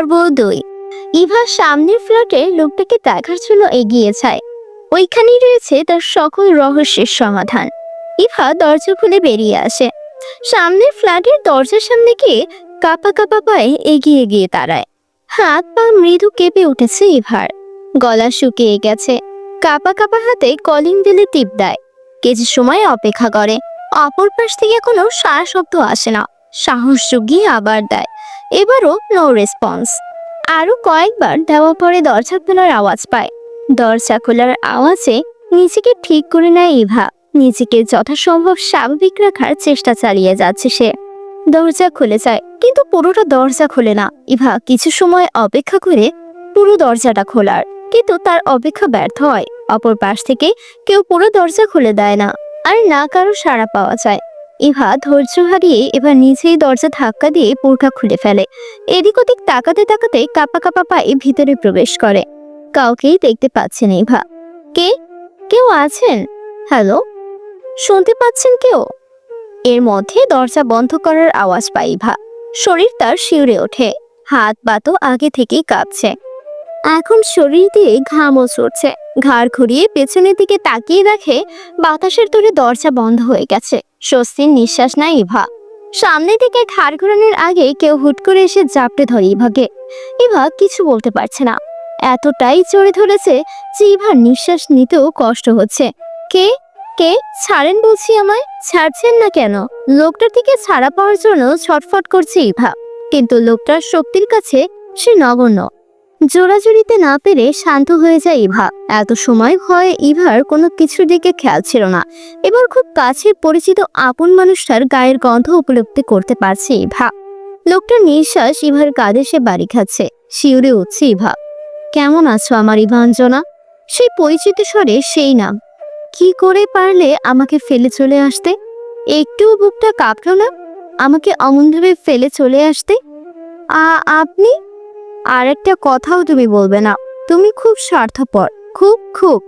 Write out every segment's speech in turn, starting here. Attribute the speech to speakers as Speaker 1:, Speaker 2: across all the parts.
Speaker 1: পর্ব দুই। ইভা সামনের ফ্ল্যাটে লোকটাকে দেখার জন্য এগিয়ে যায়। ওইখানেই রয়েছে তার সকল রহস্যের সমাধান। ইভা দরজা খুলে বেরিয়ে আসে। সামনের ফ্ল্যাটের দরজার সামনে গিয়ে কাপা কাপা পায়ে এগিয়ে গিয়ে দাঁড়ায়। হাত পা মৃদু কেঁপে উঠেছে ইভার। গলা শুকিয়ে গেছে। কাপা কাপা হাতে কলিং বেলে টিপ দেয়। কিছু সময় অপেক্ষা করে। অপর পাশ থেকে কোনো সারা শব্দ আসে না। সাহস জুগিয়ে আবার দেয়। এবারও নো রেসপন্স আরও কয়েকবার দেওয়া পরে দরজা খোলার আওয়াজ পায়। দরজা খোলার আওয়াজে নিজেকে ঠিক করে নেয় ইভা। নিজেকে যথাসম্ভব স্বাভাবিক রাখার চেষ্টা চালিয়ে যাচ্ছে সে। দরজা খুলে যায়, কিন্তু পুরোটা দরজা খোলে না। ইভা কিছু সময় অপেক্ষা করে পুরো দরজাটা খোলার, কিন্তু তার অপেক্ষা ব্যর্থ হয়। অপর পাশ থেকে কেউ পুরো দরজা খুলে দেয় না, আর না কারও সাড়া পাওয়া যায়। ইভা ধৈর্য হারিয়ে এবার নিজেই দরজা ধাক্কা দিয়ে বোরখা খুলে ফেলে। এদিক ওদিক তাকাতে তাকাতে কাপা কাপা পায়ে ভিতরে প্রবেশ করে। কাউকেই দেখতে পাচ্ছে না ইভা। কে? কেউ আছেন? হ্যালো? শুনতে পাচ্ছেন কেউ? এর মধ্যে দরজা বন্ধ করার আওয়াজ পায় ইভা। শরীর তার শিউরে ওঠে। হাত বাতো আগে থেকেই কাঁপছে। এখন শরীর দিয়ে ঘামও চড়ছে ঘাড় ঘুরিয়ে পেছনের দিকে তাকিয়ে দেখে বাতাসের তোরে দরজা বন্ধ হয়ে গেছে। স্বস্তির নিঃশ্বাস নেয় ইভা। সামনের দিকে ঘাড় ঘোরানোর আগে কেউ হুট করে এসে জাপটে ধরে ইভাকে। ইভা কিছু বলতে পারছে না। এতটাই জোরে ধরেছে যে ইভার নিঃশ্বাস নিতেও কষ্ট হচ্ছে। কে? কে? ছাড়েন বলছি আমায়? ছাড়ছেন না কেন? লোকটার থেকে ছাড়া পাওয়ার জন্য ছটফট করছে ইভা। কিন্তু লোকটার শক্তির কাছে সে নগণ্য। জোড়াজুড়িতে না পেরে শান্ত হয়ে যায় ইভা। এত সময় হয় ইভার কোনো কিছুর দিকে খেয়াল ছিল না। এবার খুব কাছের পরিচিত আপন মানুষটার গায়ের গন্ধ উপলব্ধি করতে পারছে ইভা। লোকটার নিঃশ্বাস ইভার কাঁধে সে বাড়ি খাচ্ছে। শিউরে উঠছে ইভা। কেমন আছো আমার ইভাঞ্জনা সেই পরিচিত স্বরে সেই নাম। কি করে পারলে আমাকে ফেলে চলে আসতে? একটুও বুকটা কাঁপলো না? আমাকে অমনভাবে ফেলে চলে আসতে? আপনি? আর একটা কথাও তুমি বলবে না। তুমি খুব স্বার্থপর, খুব খুব।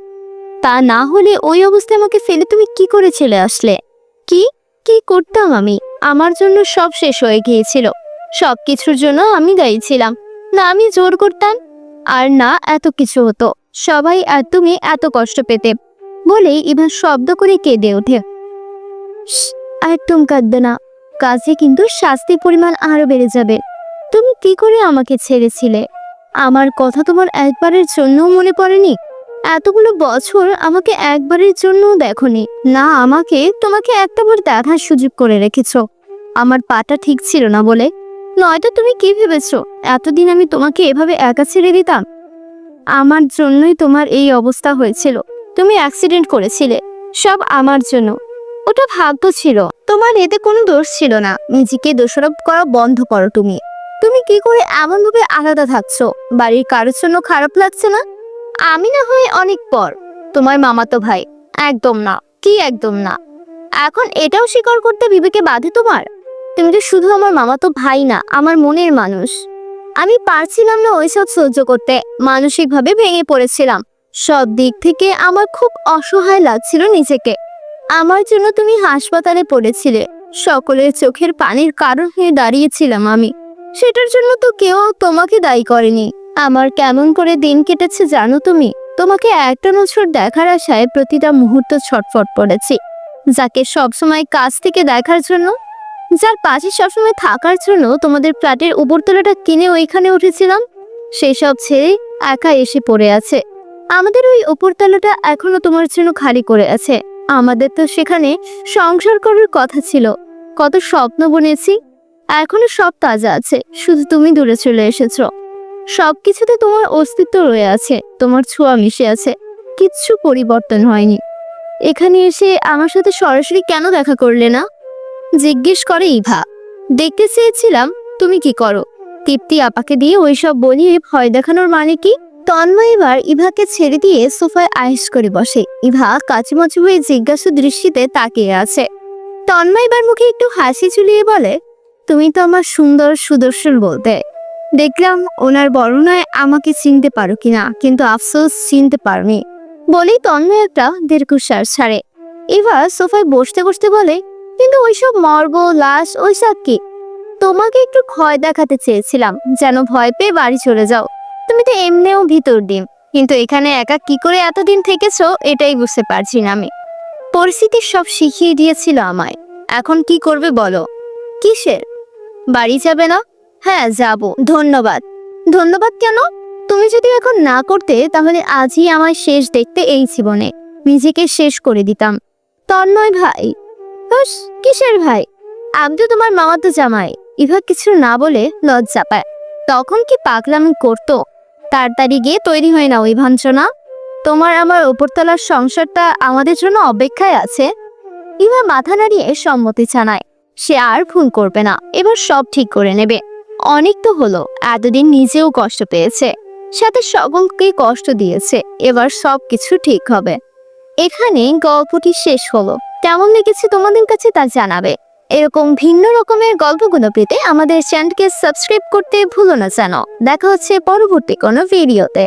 Speaker 1: তা না হলে ওই অবস্থায় আমাকে ফেলে তুমি কি করে চলে আসলে? কি? কি করতাম আমি? আমার জন্য সব শেষ হয়ে গিয়েছিল। সব কিছুর জন্য আমি দায়ী ছিলাম। না আমি জোর করতাম, আর না এত কিছু হতো। সবাই আর তুমি এত কষ্ট পেতে। বলেই ইভা শব্দ করে কেঁদে ওঠে। একদম কাঁদবে না। কাজে কিন্তু শাস্তির পরিমাণ আরও বেড়ে যাবে। কি করে আমাকে ছেড়েছিলে। আমার কথা তোমার একবারের জন্যও মনে পড়েনি। এতগুলো বছর আমাকে একবারের জন্যও দেখনি। না, আমাকে তোমাকে একটাবার দেখার সুযোগ করে রেখেছো। আমার পাটা ঠিক ছিল না বলে। নয়তো তুমি কি ভেবেছো? এতদিন আমি তোমাকে এভাবে একা ছেড়ে দিতাম। আমার জন্যই তোমার এই অবস্থা হয়েছিল। তুমি অ্যাক্সিডেন্ট করেছিলে। সব আমার জন্য। ওটা ভাগ্য ছিল। তোমার এতে কোনো দোষ ছিল না। নিজেকে দোষারোপ করা বন্ধ করো তুমি। তুমি কি করে এমন ভাবে আলাদা থাকছো? বাড়ির কারোর জন্য খারাপ লাগছে না? আমি না হয় অনেক পর। তোমার মামাতো ভাই। একদম না। কি একদম না? এখন এটাও স্বীকার করতে বিবেকে বাধে তোমার? তুমি তো শুধু আমার মামাতো ভাই না, আমার মনের মানুষ। আমি পারছিলাম না ওইসব সহ্য করতে। মানসিকভাবে ভেঙে পড়েছিলাম। সব দিক থেকে আমার খুব অসহায় লাগছিল নিজেকে। আমার জন্য তুমি হাসপাতালে পড়েছিলে। সকলের চোখের পানির কারণ হয়ে দাঁড়িয়েছিলাম আমি। সেটার জন্য তো কেউ তোমাকে দায়ী করেনি। আমার কেমন করে দিন কেটেছে জানো তুমি? তোমাকে একটা বছর দেখার আশায় প্রতিটা মুহূর্ত ছটফট পড়েছি যাকে সবসময় কাছ থেকে দেখার জন্য, যার পাশে সবসময় থাকার জন্য তোমাদের ফ্ল্যাটের উপরতলাটা কিনে ওইখানে উঠেছিলাম সেসব ছেড়ে একা এসে পড়ে আছে। আমাদের ওই উপরতলাটা এখনও তোমার জন্য খালি করে আছে। আমাদের তো সেখানে সংসার করার কথা ছিল। কত স্বপ্ন বুনেছি এখনও সব তাজা আছে, শুধু তুমি দূরে চলে এসেছ। সবকিছুতে তোমার অস্তিত্ব রয়ে আছে, তোমার ছোঁয়া মিশে আছে, কিচ্ছু পরিবর্তন হয়নি। এখানে এসে আমার সাথে সরাসরি কেন দেখা করলে না? জিজ্ঞেস করে ইভা। দেখতে চেয়েছিলাম, তুমি কি করো? তৃপ্তি আপাকে দিয়ে ওইসব বলিয়ে ভয় দেখানোর মানে কি? তন্ময় এবার ইভাকে ছেড়ে দিয়ে সোফায় আয়েস করে বসে। ইভা কাচুমাচু হয়ে জিজ্ঞাসু দৃষ্টিতে তাকিয়ে আছে। তন্ময় এবার মুখে একটু হাসি ঝুলিয়ে বলে তুমি তো আমার সুন্দর সুদর্শন বলতে। দেখলাম ওনার বর্ণনায় আমাকে চিনতে পারো কিনা, কিন্তু আফসোস চিনতে পারোনি। বলেই তন্ময় একটা দীর্ঘশ্বাস ছাড়ে। এবার সোফায় বসতে বসতে বলে, কিন্তু ওইসব মর্গ, লাশ, ওইসব কি? তোমাকে একটু ভয় দেখাতে চেয়েছিলাম, যেন ভয় পেয়ে বাড়ি চলে যাও। তুমি তো এমনিও ভিতর দিন কিন্তু এখানে একা কি করে এতদিন থেকেছো, এটাই বুঝতে পারছি না আমি। পরিস্থিতি সব শিখিয়ে দিয়েছিল আমায়। এখন কি করবে বলো? কিসের? বাড়ি যাবে না? হ্যাঁ যাব। ধন্যবাদ। ধন্যবাদ কেন? তুমি যদি এখন না করতে, তাহলে আজই আমায় শেষ দেখতে এই জীবনে। নিজেকে শেষ করে দিতাম। তন্ময় ভাই। কিসের ভাই? আমি তো তোমার মামাতো জামাই। ইভা কিছু না বলে লজ্জা পায়। তখন কি পাগলামি করতো? তাড়াতাড়ি গিয়ে তৈরি হয়ে নাও ভাঞ্চনা। তোমার আমার ওপরতলার সংসারটা আমাদের জন্য অপেক্ষায় আছে। ইভা মাথা নাড়িয়ে সম্মতি জানায়। সে আর ভুল করবে না। এবার সব ঠিক করে নেবে। অনেক তো হলো। এতদিন নিজেও কষ্ট পেয়েছে। সাথে সকলকে কষ্ট দিয়েছে। এবার সব কিছু ঠিক হবে। এখানে গল্পটি শেষ হলো। কেমন লেগেছে তোমাদের কাছে তা জানাবে। এরকম ভিন্ন রকমের গল্পগুলো পেতে আমাদের চ্যানেলকে সাবস্ক্রাইব করতে ভুলো না জানো দেখা হচ্ছে পরবর্তী কোনো ভিডিওতে।